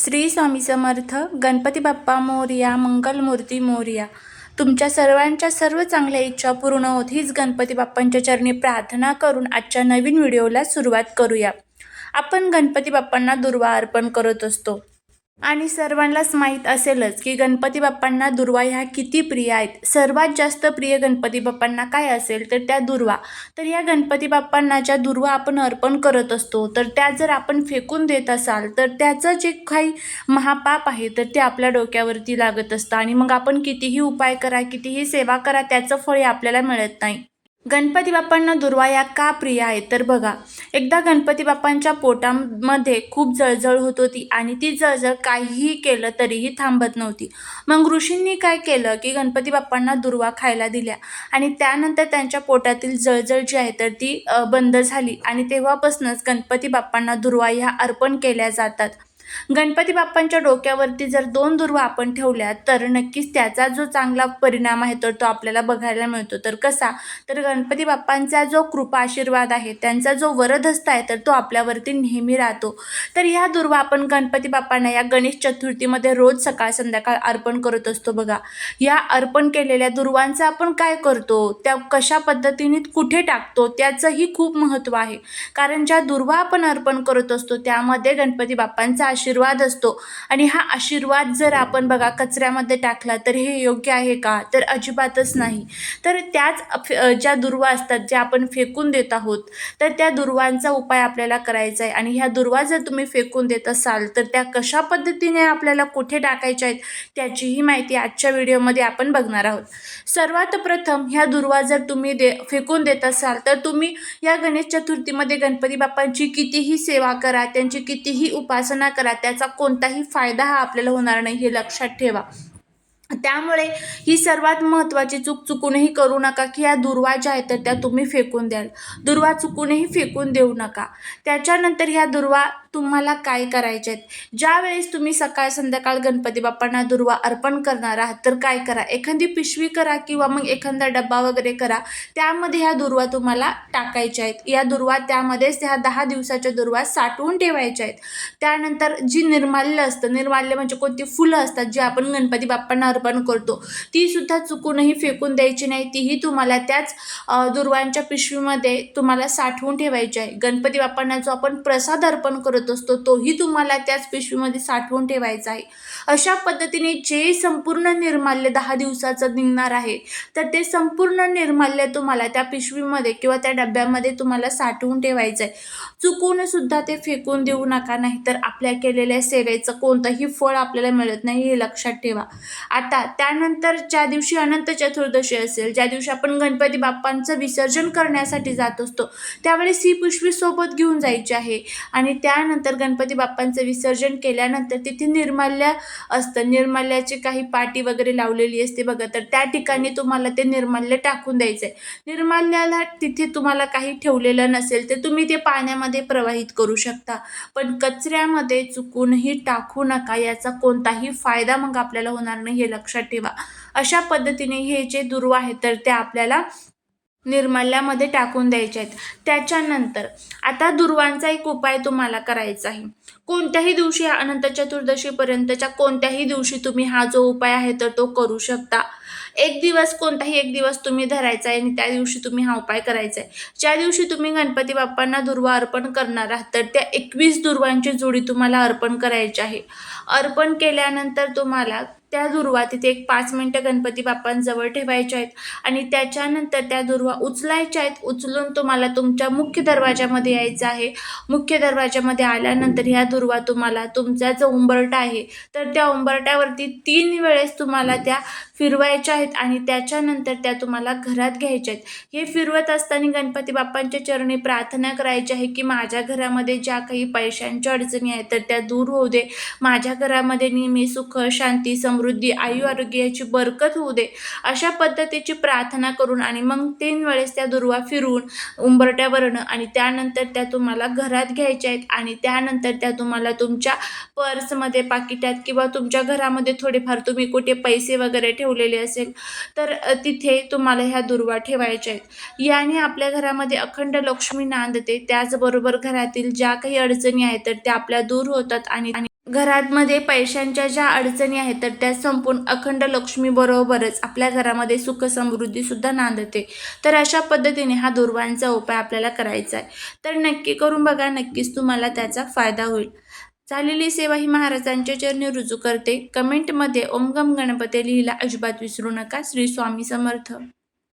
श्री स्वामी समर्थ गणपती बाप्पा मोरया मंगलमूर्ती मोरया. तुमच्या सर्वांच्या सर्व चांगल्या इच्छा पूर्ण होत हीच गणपती बाप्पांच्या चरणी प्रार्थना करून आजच्या नवीन व्हिडिओला सुरुवात करूया. आपण गणपती बाप्पांना दुर्वा अर्पण करत असतो. आणि सर्वांनाच माहीत असेलच की गणपती बाप्पांना दुर्वा ह्या किती प्रिय आहेत. सर्वात जास्त प्रिय गणपती बाप्पांना काय असेल तर त्या दुर्वा. तर या गणपती बाप्पांना ज्या दुर्वा आपण अर्पण करत असतो तर त्या जर आपण फेकून देत असाल तर त्याचं जे काही महापाप आहे तर ते आपल्या डोक्यावरती लागत असतं. आणि मग आपण कितीही उपाय करा कितीही सेवा करा त्याचं फळ हे आपल्याला मिळत नाही. गणपती बाप्पांना दुर्वा या का प्रिय आहे तर बघा एकदा गणपती बाप्पांच्या पोटामध्ये खूप जळजळ होत होती आणि ती जळजळ काहीही केलं तरीही थांबत नव्हती. मग ऋषींनी काय केलं की गणपती बाप्पांना दुर्वा खायला दिल्या आणि त्यानंतर त्यांच्या पोटातील जळजळ जी आहे तर ती बंद झाली आणि तेव्हापासूनच गणपती बाप्पांना दुर्वा ह्या अर्पण केल्या जातात. गणपती बाप्पांच्या डोक्यावरती जर दोन दुर्वा आपण ठेवल्या तर नक्कीच त्याचा जो चांगला परिणाम आहे तर तो आपल्याला बघायला मिळतो. तर कसा? तर गणपती बाप्पांचा जो कृपा आशीर्वाद आहे त्यांचा जो वरदहस्त आहे तर तो आपल्यावरती नेहमी राहतो. तर ह्या दुर्वा आपण गणपती बाप्पांना या गणेश चतुर्थीमध्ये रोज सकाळ संध्याकाळ अर्पण करत असतो बघा. या अर्पण केलेल्या दुर्वांचं आपण काय करतो? त्या कशा पद्धतीने कुठे टाकतो? त्याचंही खूप महत्त्व आहे. कारण ज्या दुर्वा आपण अर्पण करत असतो त्यामध्ये गणपती बाप्पांचा आशीर्वाद असतो. आणि हा आशीर्वाद जर आपण बघा कचऱ्यामध्ये टाकला तर हे योग्य आहे का? तर अजिबातच नाही. तर त्याच ज्या दुर्वा असतात ज्या आपण फेकून देत आहोत तर त्या दुर्वांचा उपाय आपल्याला करायचा आहे. आणि ह्या दुर्वा जर तुम्ही फेकून देत असाल तर त्या कशा पद्धतीने आपल्याला कुठे टाकायच्या आहेत त्याचीही माहिती आजच्या व्हिडिओमध्ये आपण बघणार आहोत. सर्वात प्रथम ह्या दुर्वा जर तुम्ही दे फेकून देत असाल तर तुम्ही या गणेश चतुर्थीमध्ये गणपती बाप्पांची कितीही सेवा करा त्यांची कितीही उपासना करा त्याचा कोणताही फायदा हा आपल्याला होणार नाही हे लक्षात ठेवा. त्यामुळे ही सर्वात महत्त्वाची चूक चुकूनही करू नका की या दुर्वा ज्या आहेत तर त्या तुम्ही फेकून द्याल. दुर्वा चुकूनही फेकून देऊ नका. त्याच्यानंतर ह्या दुर्वा तुम्हाला काय करायच्या आहेत? ज्यावेळेस तुम्ही सकाळ संध्याकाळ गणपती बाप्पांना दुर्वा अर्पण करणार आहात तर काय करा? एखादी पिशवी करा किंवा मग एखादा डब्बा वगैरे करा त्यामध्ये ह्या दुर्वा तुम्हाला टाकायच्या आहेत. या दुर्वा त्यामध्येच ह्या दहा दिवसाच्या दुर्वा साठवून ठेवायच्या आहेत. त्यानंतर जी निर्माल्य असतं निर्माल्य म्हणजे कोणती फुलं असतात जी आपण गणपती बाप्पांना अर्पण करतो. ती सुद्धा चुकूनही फेकून द्यायची नाही. तीही तुम्हाला त्याच दुर्वांच्या पिशवीमध्ये तुम्हाला साठवून ठेवायची आहे. गणपती बाप्पांना जो आपण प्रसाद अर्पण करत असतो तोही तुम्हाला त्याच पिशवीमध्ये साठवून ठेवायचा आहे. अशा पद्धतीने जे संपूर्ण निर्माल्य दहा दिवसाचं निघणार आहे तर ते संपूर्ण निर्माल्य तुम्हाला त्या पिशवीमध्ये किंवा त्या डब्यामध्ये तुम्हाला साठवून ठेवायचं आहे. चुकून सुद्धा ते फेकून देऊ नका नाही तर आपल्या केलेल्या सेवेचं कोणतंही फळ आपल्याला मिळत नाही हे लक्षात ठेवा. आता त्यानंतर ज्या दिवशी अनंत चतुर्दशी असेल ज्या दिवशी आपण गणपती बाप्पांचं विसर्जन करण्यासाठी जात असतो त्यावेळेस ही पुष्पी सोबत घेऊन जायची आहे. आणि त्यानंतर गणपती बाप्पांचं विसर्जन केल्यानंतर तिथे निर्माल्य असतं. निर्माल्याची काही पाटी वगैरे लावलेली असते बघा तर त्या ठिकाणी तुम्हाला ते निर्माल्य टाकून द्यायचं आहे निर्माल्याला तिथे तुम्हाला काही ठेवलेलं नसेल तर तुम्ही ते पाण्यामध्ये प्रवाहित करू शकता. पण कचऱ्यामध्ये चुकूनही टाकू नका याचा कोणताही फायदा मग आपल्याला होणार नाही हे लक्षात ठेवा. अशा पद्धतीने हे जे दुर्वा आहेत तर ते आपल्याला निर्माल्यामध्ये टाकून द्यायचे आहेत. त्याच्यानंतर आता दुर्वांचा एक उपाय तुम्हाला करायचा आहे. कोणत्याही दिवशी अनंत चतुर्दशीपर्यंतच्या कोणत्याही दिवशी तुम्ही हा जो उपाय आहे तर तो करू शकता. एक दिवस कोणताही एक दिवस तुम्ही धरायचा आहे आणि त्या दिवशी तुम्ही हा उपाय करायचा आहे. ज्या दिवशी तुम्ही गणपती बाप्पांना दुर्वा अर्पण करणार आहात तर त्या एकवीस दुर्वांची जोडी तुम्हाला अर्पण करायची आहे. अर्पण केल्यानंतर तुम्हाला त्या दुर्वा तिथे एक पाच मिनटं गणपती बाप्पांजवळ ठेवायच्या आहेत. आणि त्याच्यानंतर त्या दुर्वा उचलायच्या आहेत. उचलून तुम्हाला तुमच्या मुख्य दरवाजामध्ये यायचं आहे. मुख्य दरवाजामध्ये आल्यानंतर ह्या दुर्वा तुम्हाला तुमचा जो उंबरटा आहे तर त्या उंबरट्यावरती तीन वेळेस तुम्हाला त्या फिरवायच्या आहेत आणि त्याच्यानंतर त्या तुम्हाला घरात घ्यायच्या आहेत. हे फिरवत असताना गणपती बाप्पांच्या चरणी प्रार्थना करायची आहे की माझ्या घरामध्ये ज्या काही पैशांच्या अडचणी आहेत तर त्या दूर होऊ दे. माझ्या घरामध्ये नेहमी सुख शांती सम समृद्धी आयु आरोग्य याची बरकत होऊ दे अशा पद्धतीची प्रार्थना करून आणि मग तीन वेळेस त्या दुर्वा फिरवून उंबरट्यावरणं आणि त्यानंतर त्या तुम्हाला घरात घ्यायच्या आहेत आणि त्यानंतर त्या तुम्हाला तुमच्या पर्समध्ये पाकिटात किंवा तुमच्या घरामध्ये थोडेफार तुम्ही कुठे पैसे वगैरे ठेवलेले असेल तर तिथे तुम्हाला ह्या दुर्वा ठेवायच्या आहेत. याने आपल्या घरामध्ये अखंड लक्ष्मी नांदते. त्याचबरोबर घरातील ज्या काही अडचणी आहेत तर त्या आपल्या दूर होतात आणि घरामध्ये पैशांच्या ज्या अडचणी आहेत तर त्या संपून अखंड लक्ष्मीबरोबरच आपल्या घरामध्ये सुख समृद्धीसुद्धा नांदते. तर अशा पद्धतीने हा दुर्वांचा उपाय आपल्याला करायचा आहे. तर नक्की करून बघा नक्कीच तुम्हाला त्याचा फायदा होईल. झालेली सेवा ही महाराजांच्या चरणी रुजू करते. कमेंटमध्ये ओम गम गणपती लिहिला अजिबात विसरू नका. श्री स्वामी समर्थ.